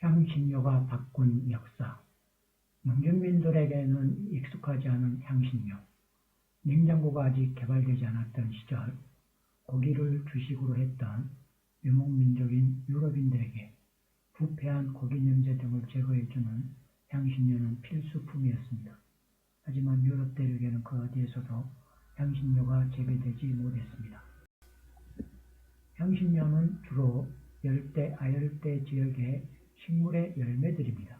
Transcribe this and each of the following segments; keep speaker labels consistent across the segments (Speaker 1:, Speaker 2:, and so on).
Speaker 1: 향신료가 바꾼 역사 농경민들에게는 익숙하지 않은 향신료 냉장고가 아직 개발되지 않았던 시절 고기를 주식으로 했던 유목민족인 유럽인들에게 부패한 고기 냄새 등을 제거해주는 향신료는 필수품이었습니다. 하지만 유럽 대륙에는 그 어디에서도 향신료가 재배되지 못했습니다. 향신료는 주로 열대, 아열대 지역의 식물의 열매들입니다.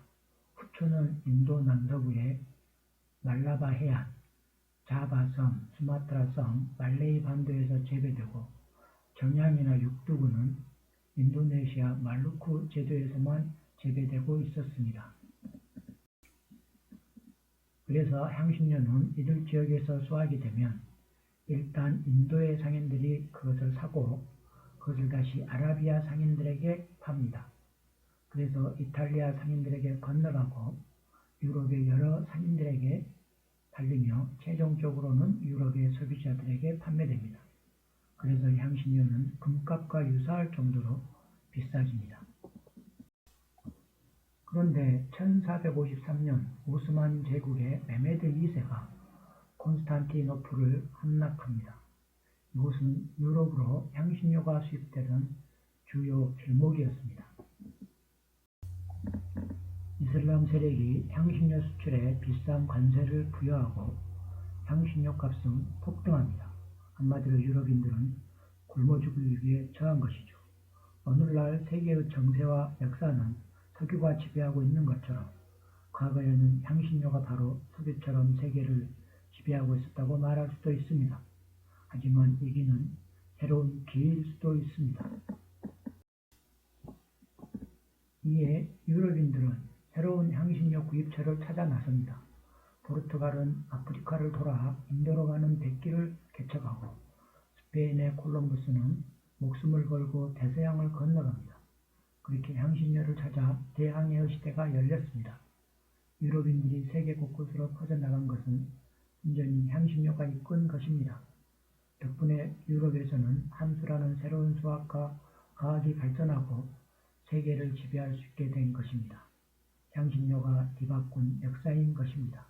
Speaker 1: 후추는 인도 남서부의 말라바 해안, 자바섬, 수마트라섬, 말레이 반도에서 재배되고 정향이나 육두구는 인도네시아 말루쿠 제도에서만 재배되고 있었습니다. 그래서 향신료는 이들 지역에서 수확이 되면 일단 인도의 상인들이 그것을 사고 그것을 다시 아라비아 상인들에게 팝니다. 그래서 이탈리아 상인들에게 건너가고 유럽의 여러 상인들에게 팔리며 최종적으로는 유럽의 소비자들에게 판매됩니다. 그래서 향신료는 금값과 유사할 정도로 비싸집니다. 그런데 1453년 오스만 제국의 메메드 2세가 콘스탄티노플을 함락합니다. 이곳은 유럽으로 향신료가 수입되던 주요 길목이었습니다. 이슬람 세력이 향신료 수출에 비싼 관세를 부여하고 향신료 값은 폭등합니다. 한마디로 유럽인들은 굶어 죽을 위기에 처한 것이죠. 오늘날 세계의 정세와 역사는 석유가 지배하고 있는 것처럼 과거에는 향신료가 바로 석유처럼 세계를 지배하고 있었다고 말할 수도 있습니다. 하지만 이기는 새로운 기회일 수도 있습니다. 이에 유럽인들은 향신료 구입처를 찾아 나섭니다. 포르투갈은 아프리카를 돌아 인도로 가는 백기를 개척하고 스페인의 콜럼부스는 목숨을 걸고 대서양을 건너갑니다. 그렇게 향신료를 찾아 대항해의 시대가 열렸습니다. 유럽인들이 세계 곳곳으로 퍼져나간 것은 온전히 향신료가 이끈 것입니다. 덕분에 유럽에서는 함수라는 새로운 수학과 과학이 발전하고 세계를 지배할 수 있게 된 것입니다. 향신료가 뒤바꾼 역사인 것입니다.